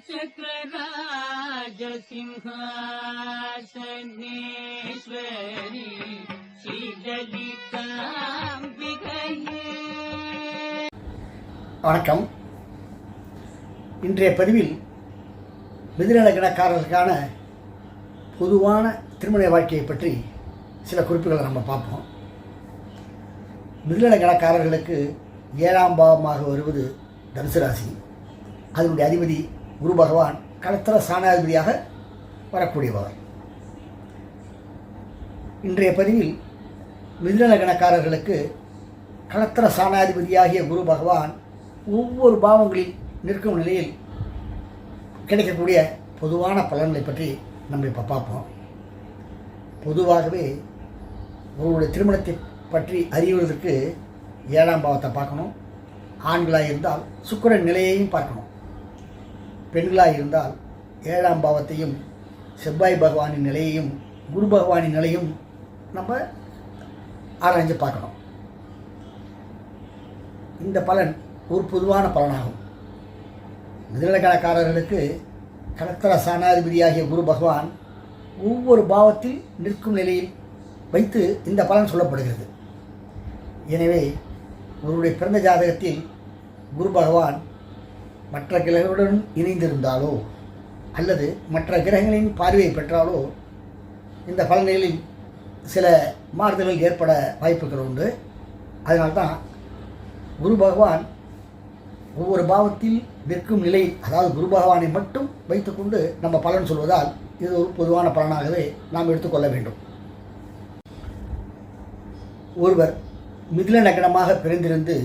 श्रीचक्रराजसिंहासनेश्वरी श्रीललिताम्बिकये வணக்கம் இன்றைய பதிவில் மிதுநலக்கணக்காரர்களுக்கான பொதுவான திருமண வாழ்க்கையை பற்றி சில குறிப்புகளை நம்ம பார்ப்போம் மிதுநலக்கணக்காரர்களுக்கு ஏழாம் பாவமாக வருவது தனுசு ராசி அதனுடைய அதிபதி குரு பகவான் களத்திர சாணாதிபதியாக வரக்கூடியவர். இன்றைய பதிவில் மிதுநலக்கணக்காரர்களுக்கு களத்திர சாணாதிபதியாகிய குரு பகவான் ஒவ்வொரு பாவங்களில் நிற்கும் நிலையில் கிடைக்கக்கூடிய பொதுவான பலன்களை பற்றி நம்ம இப்போ பார்ப்போம். பொதுவாகவே ஒருவருடைய திருமணத்தை பற்றி அறிவதற்கு ஏழாம் பாவத்தை பார்க்கணும். ஆண்களாக இருந்தால் சுக்கரன் நிலையையும் பார்க்கணும். பெண்களாக இருந்தால் ஏழாம் பாவத்தையும் செவ்வாய் பகவானின் நிலையையும் குரு பகவானின் நிலையும் நம்ம ஆராய்ஞ்சு பார்க்கணும். இந்த பலன் ஒரு பொதுவான பலனாகும். மிதனக்கணக்காரர்களுக்கு கலத்தர சாணாதிபதியாகிய குரு பகவான் ஒவ்வொரு பாவத்தில் நிற்கும் நிலையில் வைத்து இந்த பலன் சொல்லப்படுகிறது. எனவே ஒருவருடைய பிறந்த ஜாதகத்தில் குரு பகவான் மற்ற கிரகங்களுடன் இணைந்திருந்தாலோ அல்லது மற்ற கிரகங்களின் பார்வையை பெற்றாலோ இந்த பலன்களில் சில மாறுதல்கள் ஏற்பட வாய்ப்புகள் உண்டு. அதனால்தான் குரு பகவான் ஒவ்வொரு பாவத்தில் நிற்கும் நிலை அதாவது குரு பகவானை மட்டும் வைத்துக்கொண்டு நம்ம பலன் சொல்வதால் இது ஒரு பொதுவான பலனாகவே நாம் எடுத்துக்கொள்ள வேண்டும். ஒருவர் மிதில நகரமாக பிறந்திருந்து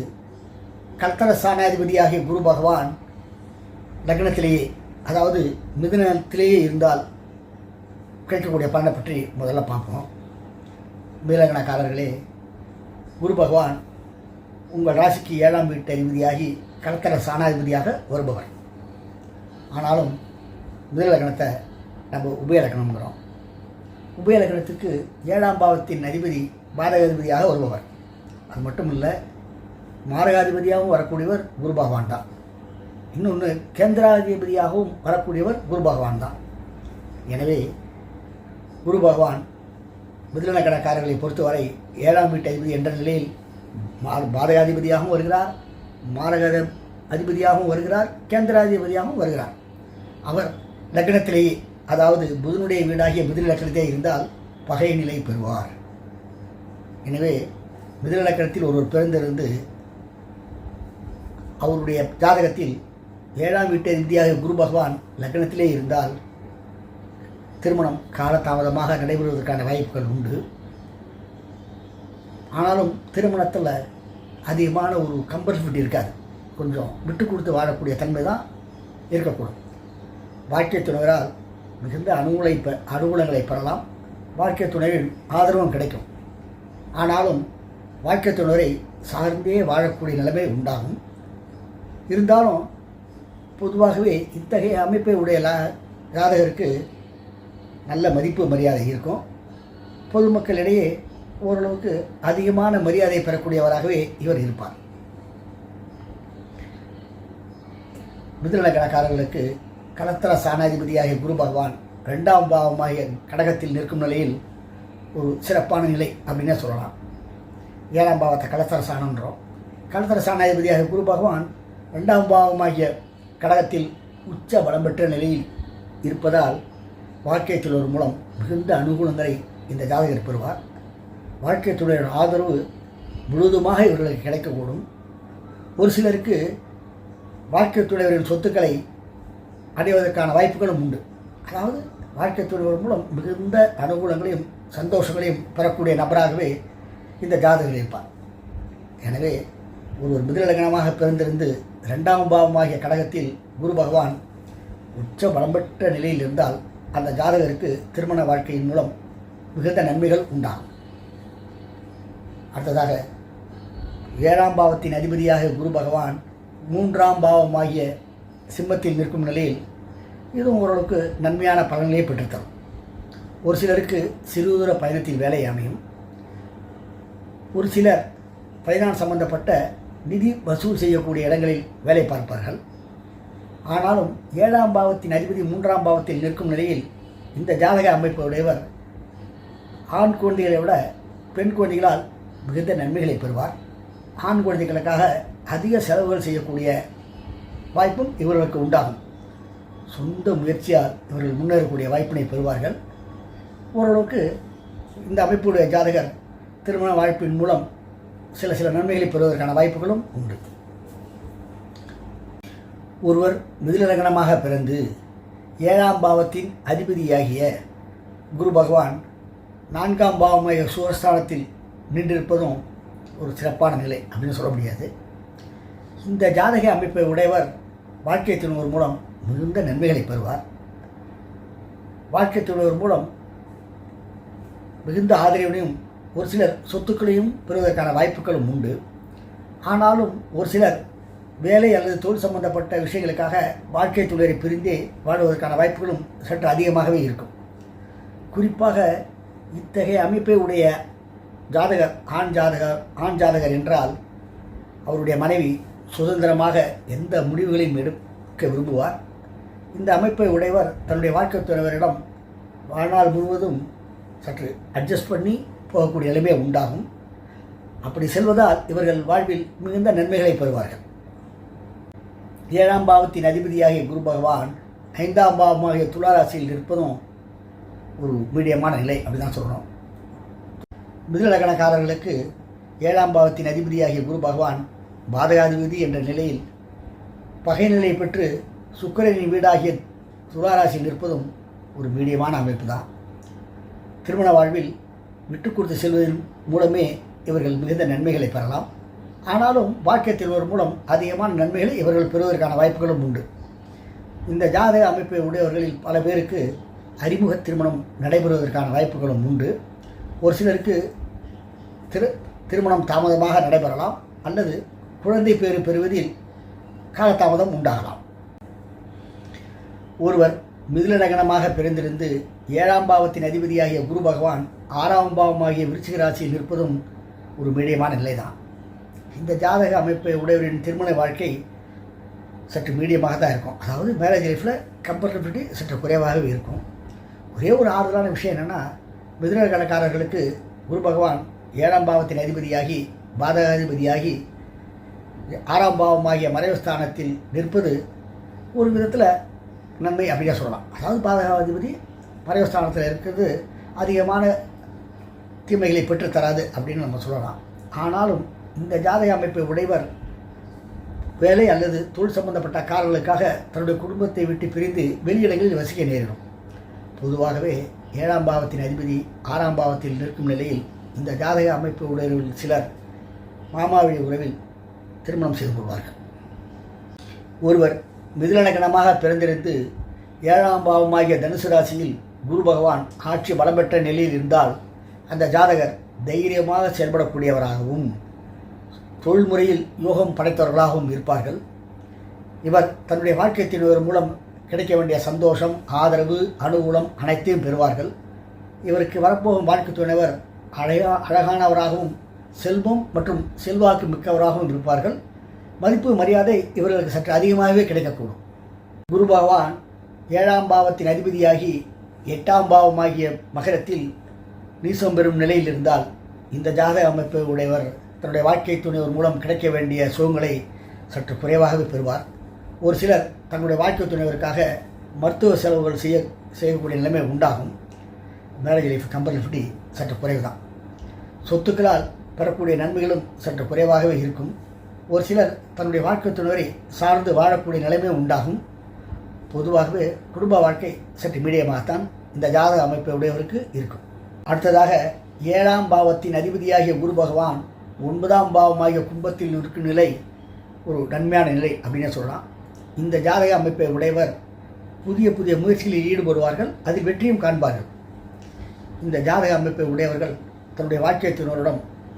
கல்தர சாணாதிபதியாகிய குரு பகவான் லக்னத்திலேயே அதாவது மிதுனத்திலேயே இருந்தால் கிடைக்கக்கூடிய பலனை பற்றி முதல்ல பார்ப்போம். மீலகணக்காரர்களே குரு பகவான் உங்கள் ராசிக்கு ஏழாம் வீட்டு அதிபதியாகி கடத்தர சாணாதிபதியாக வருபவர். ஆனாலும் மிதலக்கணத்தை நம்ம உபயலக்கணம்ங்கிறோம் உபயலக்கணத்துக்கு ஏழாம் பாவத்தின் அதிபதி பாதகாதிபதியாக வருபவர். அது மட்டும் இல்லை மாரகாதிபதியாகவும் வரக்கூடியவர் குரு பகவான் தான். இன்னொன்று கேந்திராதிபதியாகவும் வரக்கூடியவர் குரு பகவான் தான். எனவே குரு பகவான் மிதுலனக்கணக்காரர்களை பொறுத்தவரை ஏழாம் வீட்டு அதிபதி என்ற நிலையில் மா- பாதகாதிபதியாகவும் வருகிறார் மாரக அதிபதியாகவும் வருகிறார் கேந்திராதிபதியாகவும் வருகிறார். அவர் லக்னத்திலேயே அதாவது புதனுடைய வீடாகிய மிதுன இருந்தால் பகை நிலை பெறுவார். எனவே மிதிலக்கணத்தில் ஒருவர் பிறந்திருந்து அவருடைய ஜாதகத்தில் ஏழாம் வீட்டு ரீதியாக குரு பகவான் லக்னத்திலே இருந்தால் திருமணம் காலதாமதமாக நடைபெறுவதற்கான வாய்ப்புகள் உண்டு. ஆனாலும் திருமணத்தில் அதிகமான ஒரு கம்பல்சிபிலிட்டி இருக்காது. கொஞ்சம் விட்டு கொடுத்து வாழக்கூடிய தன்மை தான் இருக்கக்கூடும். வாழ்க்கை துணைவரால் மிகுந்த அனுகூலை பெ அனுகூலங்களை பெறலாம். வாழ்க்கை துணையில் ஆதரவும் கிடைக்கும். ஆனாலும் வாழ்க்கை துணரை சார்ந்தே வாழக்கூடிய நிலைமை உண்டாகும். இருந்தாலும் பொதுவாகவே இத்தகைய அமைப்பை உடைய லா- ஜாதகருக்கு நல்ல மதிப்பு மரியாதை இருக்கும். பொதுமக்களிடையே ஓரளவுக்கு அதிகமான மரியாதை பெறக்கூடியவராகவே இவர் இருப்பார். மிதுநலக்கணக்காரர்களுக்கு கலத்தர சாணாதிபதியாகிய குரு பகவான் ரெண்டாம் பாவமாகிய கடகத்தில் நிற்கும் நிலையில் ஒரு சிறப்பான நிலை அப்படின்னே சொல்லலாம். ஏழாம் பாவத்தை கலத்தர சாணன்றோம் கலத்தர சாணாதிபதியாக குரு பகவான் ரெண்டாம் பாவமாகிய கடகத்தில் உச்ச பலம் பெற்ற நிலையில் இருப்பதால் வாழ்க்கை தொழில் மூலம் மிகுந்த அனுகூலங்களை இந்த ஜாதகர் பெறுவார். வாழ்க்கை தொழிலின் ஆதரவு முழுவதுமாக இவர்களுக்கு கிடைக்கக்கூடும். ஒரு சிலருக்கு வாழ்க்கை துணைவரின் சொத்துக்களை அடைவதற்கான வாய்ப்புகளும் உண்டு. அதாவது வாழ்க்கை துணைவர் மூலம் மிகுந்த அனுகூலங்களையும் சந்தோஷங்களையும் பெறக்கூடிய நபராகவே இந்த ஜாதகர் இருப்பார். எனவே ஒருவர் மிதிலகனமாக பிறந்திருந்து இரண்டாம் பாவமாகிய கடகத்தில் குரு பகவான் உச்ச பலம்பெற்ற நிலையில் இருந்தால் அந்த ஜாதகருக்கு திருமண வாழ்க்கையின் மூலம் மிகுந்த நன்மைகள் உண்டாகும். அடுத்ததாக ஏழாம் பாவத்தின் அதிபதியாக குரு பகவான் மூன்றாம் பாவமாகிய சிம்மத்தில் நிற்கும் நிலையில் இதுவும் ஓரளவுக்கு நன்மையான பலன்களை பெற்றுத்தரும். ஒரு சிலருக்கு சிறுதூர பயணத்தில் வேலை அமையும். ஒரு சிலர் பயணம் சம்பந்தப்பட்ட நிதி வசூல் செய்யக்கூடிய இடங்களில் வேலை பார்ப்பார்கள். ஆனாலும் ஏழாம் பாவத்தின் அதிபதி மூன்றாம் பாவத்தில் நிற்கும் நிலையில் இந்த ஜாதக அமைப்பு உடையவர் ஆண் குழந்தைகளை விட பெண் குழந்தைகளால் மிகுந்த நன்மைகளை பெறுவார். ஆண் குழந்தைகளுக்காக அதிக செலவுகள் செய்யக்கூடிய வாய்ப்பும் இவர்களுக்கு உண்டாகும். சொந்த முயற்சியால் இவர்கள் முன்னேறக்கூடிய வாய்ப்பினை பெறுவார்கள். ஓரளவுக்கு இந்த அமைப்புடைய ஜாதகர் திருமண வாய்ப்பின் மூலம் சில சில நன்மைகளை பெறுவதற்கான வாய்ப்புகளும் உண்டு. ஒருவர் மிதுலகணமாக பிறந்து ஏழாம் பாவத்தின் அதிபதியாகிய குரு பகவான் நான்காம் பாவமாக சூரஸ்தானத்தில் நின்றிருப்பதும் ஒரு சிறப்பான நிலை அப்படின்னு சொல்ல முடியாது. இந்த ஜாதக அமைப்பை உடையவர் வாழ்க்கை துணைவர் மூலம் மிகுந்த நன்மைகளை பெறுவார். வாழ்க்கை துணைவர் மூலம் மிகுந்த ஆதரவினையும் ஒரு சிலர் சொத்துக்களையும் பெறுவதற்கான வாய்ப்புகளும் உண்டு. ஆனாலும் ஒரு சிலர் வேலை அல்லது தொழில் சம்பந்தப்பட்ட விஷயங்களுக்காக வாழ்க்கை தொழிலை பிரிந்தே வாழ்வதற்கான வாய்ப்புகளும் சற்று அதிகமாகவே இருக்கும். குறிப்பாக இத்தகைய அமைப்பை உடைய ஜாதகர் ஆண் ஜாதகர் ஆண் ஜாதகர் என்றால் அவருடைய மனைவி சுதந்திரமாக எந்த முடிவுகளையும் எடுக்க விரும்புவார். இந்த அமைப்பை உடையவர் தன்னுடைய வாழ்க்கை துறைவரிடம் வாழ்நாள் முழுவதும் சற்று அட்ஜஸ்ட் பண்ணி போகக்கூடிய நிலைமை உண்டாகும். அப்படி செல்வதால் இவர்கள் வாழ்வில் மிகுந்த நன்மைகளை பெறுவார்கள். ஏழாம் பாவத்தின் அதிபதியாகிய குரு பகவான் ஐந்தாம் பாவமாகிய துளாராசியில் இருப்பதும் ஒரு மீடியமான நிலை அப்படி தான் சொல்லணும். மிதுலகணக்காரர்களுக்கு ஏழாம் பாவத்தின் அதிபதியாகிய குரு பகவான் பாதகாதிபதி என்ற நிலையில் பகை நிலை பெற்று சுக்கிரனின் வீடாகிய துளாராசியில் இருப்பதும் ஒரு மீடியமான அமைப்பு தான் திருமண வாழ்வில் விட்டு கொடுத்து செல்வதன் மூலமே இவர்கள் மிகுந்த நன்மைகளை பெறலாம். ஆனாலும் வாக்கியத்தில் ஒரு மூலம் அதிகமான நன்மைகளை இவர்கள் பெறுவதற்கான வாய்ப்புகளும் உண்டு. இந்த ஜாதக அமைப்பை உடையவர்களில் பல பேருக்கு அறிமுக திருமணம் நடைபெறுவதற்கான வாய்ப்புகளும் உண்டு. ஒரு சிலருக்கு திரு திருமணம் தாமதமாக நடைபெறலாம் அல்லது குழந்தை பேறு பெறுவதில் காலதாமதம் உண்டாகலாம். ஒருவர் மிதுலநகனமாக பிறந்திருந்து ஏழாம் பாவத்தின் அதிபதியாகிய குரு பகவான் ஆறாம் பாவமாகிய விருச்சிக ராசியில் ஒரு மீடியமான நிலைதான். இந்த ஜாதக அமைப்பை உடையவரின் திருமண வாழ்க்கை சற்று மீடியமாக தான் இருக்கும். அதாவது மேரேஜ் லைஃப்பில் கம்ஃபர்டபிலிட்டி சற்று குறைவாகவே இருக்கும். ஒரே ஒரு ஆறுதலான விஷயம் என்னென்னா மிதுனகணக்காரர்களுக்கு குரு பகவான் ஏழாம் பாவத்தின் அதிபதியாகி பாதகாதிபதியாகி ஆறாம் பாவமாகிய மறைவு ஸ்தானத்தில் நிற்பது ஒரு விதத்தில் நன்மை அப்படியே சொல்லலாம். அதாவது பாதகாதிபதி மறைவு இருக்கிறது அதிகமான தீமைகளை பெற்றுத்தராது அப்படின்னு நம்ம சொல்லலாம். ஆனாலும் இந்த ஜாதக அமைப்பை உடையவர் வேலை அல்லது தொழில் சம்பந்தப்பட்ட காரணங்களுக்காக தன்னுடைய குடும்பத்தை விட்டு பிரிந்து வெளியிடங்களில் வசிக்க நேரிடும். பொதுவாகவே ஏழாம் பாவத்தின் அதிபதி ஆறாம் பாவத்தில் நிற்கும் நிலையில் இந்த ஜாதக அமைப்பு உடையவர்கள் சிலர் மாமாவழி உறவில் திருமணம் செய்து கொள்வார்கள். ஒருவர் மிதுலனகனமாக பிறந்திருந்து ஏழாம் பாவமாகிய தனுசு ராசியில் குரு பகவான் ஆட்சி பலம் பெற்ற நிலையில் இருந்தால் அந்த ஜாதகர் தைரியமாக செயல்படக்கூடியவராகவும் தொழில்முறையில் யோகம் படைத்தவர்களாகவும் இருப்பார்கள். இவர் தன்னுடைய வாழ்க்கை மூலம் கிடைக்க வேண்டிய சந்தோஷம் ஆதரவு அனுகூலம் அனைத்தையும் பெறுவார்கள். இவருக்கு வரப்போகும் வாழ்க்கை துணைவர் அழகா அழகானவராகவும் செல்வம் மற்றும் செல்வாக்கு மிக்கவராகவும் இருப்பார்கள். மதிப்பு மரியாதை இவர்களுக்கு சற்று அதிகமாகவே கிடைக்கக்கூடும். குரு பகவான் ஏழாம் பாவத்தின் அதிபதியாகி எட்டாம் பாவமாகிய மகரத்தில் நீசம் பெறும் நிலையில் இருந்தால் இந்த ஜாதக அமைப்பு உடையவர் தன்னுடைய வாழ்க்கை துணைவர் மூலம் கிடைக்க வேண்டிய சுகங்களை சற்று குறைவாகவே பெறுவார். ஒரு சிலர் தங்களுடைய வாழ்க்கை துணைவருக்காக மருத்துவ செலவுகள் செய்ய செய்யக்கூடிய நிலைமை உண்டாகும். மேரேஜ் லைஃப் கம்பல்சரி சற்று குறைவு தான் சொத்துக்களால் பெறக்கூடிய நன்மைகளும் சற்று குறைவாகவே இருக்கும். ஒரு சிலர் தன்னுடைய வாழ்க்கை துணவரை சார்ந்து வாழக்கூடிய நிலைமை உண்டாகும். பொதுவாகவே குடும்ப வாழ்க்கை சற்று மீடியமாகத்தான் இந்த ஜாதக அமைப்பை உடையவருக்கு இருக்கும். அடுத்ததாக ஏழாம் பாவத்தின் அதிபதியாகிய குரு பகவான் ஒன்பதாம் பாவமாகிய கும்பத்தில் இருக்கும் நிலை ஒரு நன்மையான நிலை அப்படின்னு சொல்லலாம். இந்த ஜாதக அமைப்பை உடையவர் புதிய புதிய முயற்சிகளில் ஈடுபடுவார்கள் அதில் வெற்றியும் காண்பார்கள். இந்த ஜாதக அமைப்பை உடையவர்கள் தன்னுடைய வாழ்க்கை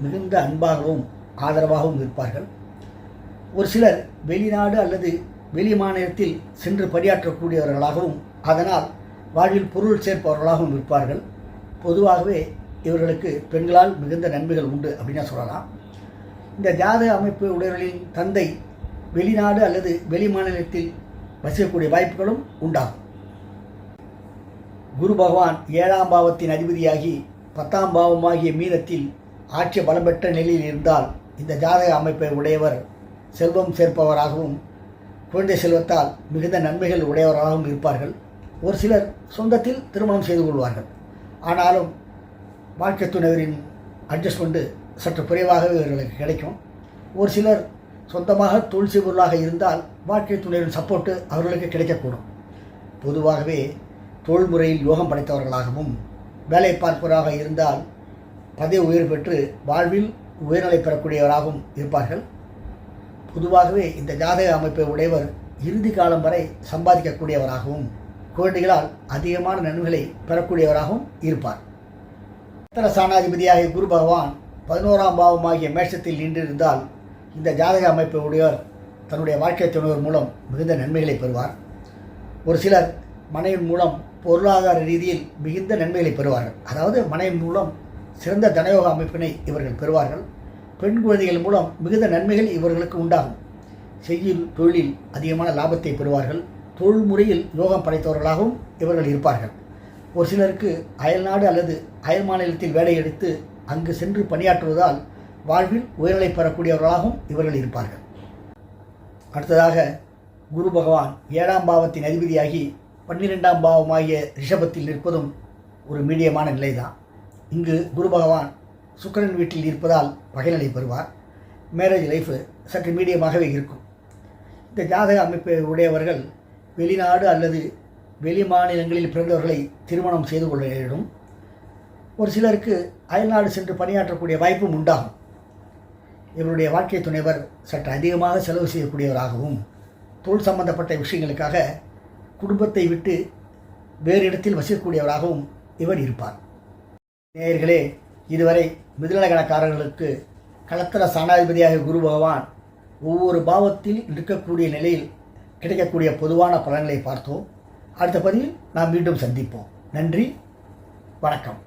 மிகுந்த அன்பாகவும் ஆதரவாகவும் இருப்பார்கள். ஒரு சிலர் வெளிநாடு அல்லது வெளி மாநிலத்தில் சென்று பணியாற்றக்கூடியவர்களாகவும் அதனால் வாழ்வில் பொருள் சேர்ப்பவர்களாகவும் இருப்பார்கள். பொதுவாகவே இவர்களுக்கு பெண்களால் மிகுந்த நன்மைகள் உண்டு அப்படின்னு சொல்லலாம். இந்த ஜாதக அமைப்பு உடையவர்களின் தந்தை வெளிநாடு அல்லது வெளி மாநிலத்தில் வசிக்கக்கூடிய வாய்ப்புகளும் உண்டாகும். குரு பகவான் ஏழாம் பாவத்தின் அதிபதியாகி பத்தாம் பாவமாகிய மீனத்தில் ஆட்சி பலம் பெற்ற நிலையில் இருந்தால் இந்த ஜாதக அமைப்பை உடையவர் செல்வம் சேர்ப்பவராகவும் குழந்தை செல்வத்தால் மிகுந்த நன்மைகள் உடையவராகவும் இருப்பார்கள். ஒரு சிலர் சொந்தத்தில் திருமணம் செய்து கொள்வார்கள். ஆனாலும் வாழ்க்கை துணைவரின் அட்ஜஸ்ட்மெண்ட்டு சற்று குறைவாகவே இவர்களுக்கு கிடைக்கும். ஒரு சிலர் சொந்தமாக தொழில் பொருளாக இருந்தால் வாழ்க்கை துணையின் சப்போர்ட்டு அவர்களுக்கு கிடைக்கக்கூடும். பொதுவாகவே தொழில் முறையில் யோகம் படைத்தவர்களாகவும் வேலை பார்ப்பவராக இருந்தால் பதவி உயர் பெற்று வாழ்வில் உயர்நிலை பெறக்கூடியவராகவும் இருப்பார்கள். பொதுவாகவே இந்த ஜாதக அமைப்பை உடையவர் இறுதி காலம் வரை சம்பாதிக்கக்கூடியவராகவும் குழந்தைகளால் அதிகமான நன்மைகளை பெறக்கூடியவராகவும் இருப்பார். உத்தர சாணாதிபதியாகிய குரு பகவான் பதினோராம் பாவமாகிய மேஷத்தில் நின்றிருந்தால் இந்த ஜாதக அமைப்பை உடையவர் தன்னுடைய வாழ்க்கை துணைவர் மூலம் மிகுந்த நன்மைகளை பெறுவார். ஒரு சிலர் மனைவின் மூலம் பொருளாதார ரீதியில் மிகுந்த நன்மைகளை பெறுவார்கள். அதாவது மனைவின் மூலம் சிறந்த தனயோக அமைப்பினை இவர்கள் பெறுவார்கள். பெண் குழந்தைகள் மூலம் மிகுந்த நன்மைகள் இவர்களுக்கு உண்டாகும். செய்யும் தொழிலில் அதிகமான லாபத்தை பெறுவார்கள். தொழில் முறையில் யோகம் படைத்தவர்களாகவும் இவர்கள் இருப்பார்கள். ஒரு சிலருக்கு அயல்நாடு அல்லது அயல் மாநிலத்தில் வேலை எடுத்து அங்கு சென்று பணியாற்றுவதால் வாழ்வில் உயர்நிலை பெறக்கூடியவர்களாகவும் இவர்கள் இருப்பார்கள். அடுத்ததாக குரு பகவான் ஏழாம் பாவத்தின் அதிபதியாகி பன்னிரெண்டாம் பாவமாகிய ரிஷபத்தில் நிற்பதும் ஒரு மீடியமான நிலைதான். இங்கு குரு பகவான் சுக்கிரன் வீட்டில் இருப்பதால் பகைநிலை பெறுவார் மேரேஜ் லைஃப் சற்று மீடியமாகவே இருக்கும். இந்த ஜாதக அமைப்பை உடையவர்கள் வெளிநாடு அல்லது வெளி மாநிலங்களில் பிறந்தவர்களை திருமணம் செய்து கொள்ள நேரிடும். ஒரு சிலருக்கு அயல்நாடு சென்று பணியாற்றக்கூடிய வாய்ப்பும் உண்டாகும். இவருடைய வாழ்க்கை துணைவர் சற்று அதிகமாக செலவு செய்யக்கூடியவராகவும் தொழில் சம்பந்தப்பட்ட விஷயங்களுக்காக குடும்பத்தை விட்டு வேறு இடத்தில் வசிக்கக்கூடியவராகவும் இவர் இருப்பார். நேயர்களே இதுவரை மிதுநலகணக்காரர்களுக்கு களத்திர சாணாதிபதியாக குரு பகவான் ஒவ்வொரு பாவத்தில் இருக்கக்கூடிய நிலையில் கிடைக்கக்கூடிய பொதுவான பலன்களை பார்த்தோம். அடுத்த பதிவில் நாம் மீண்டும் சந்திப்போம். நன்றி. வணக்கம்.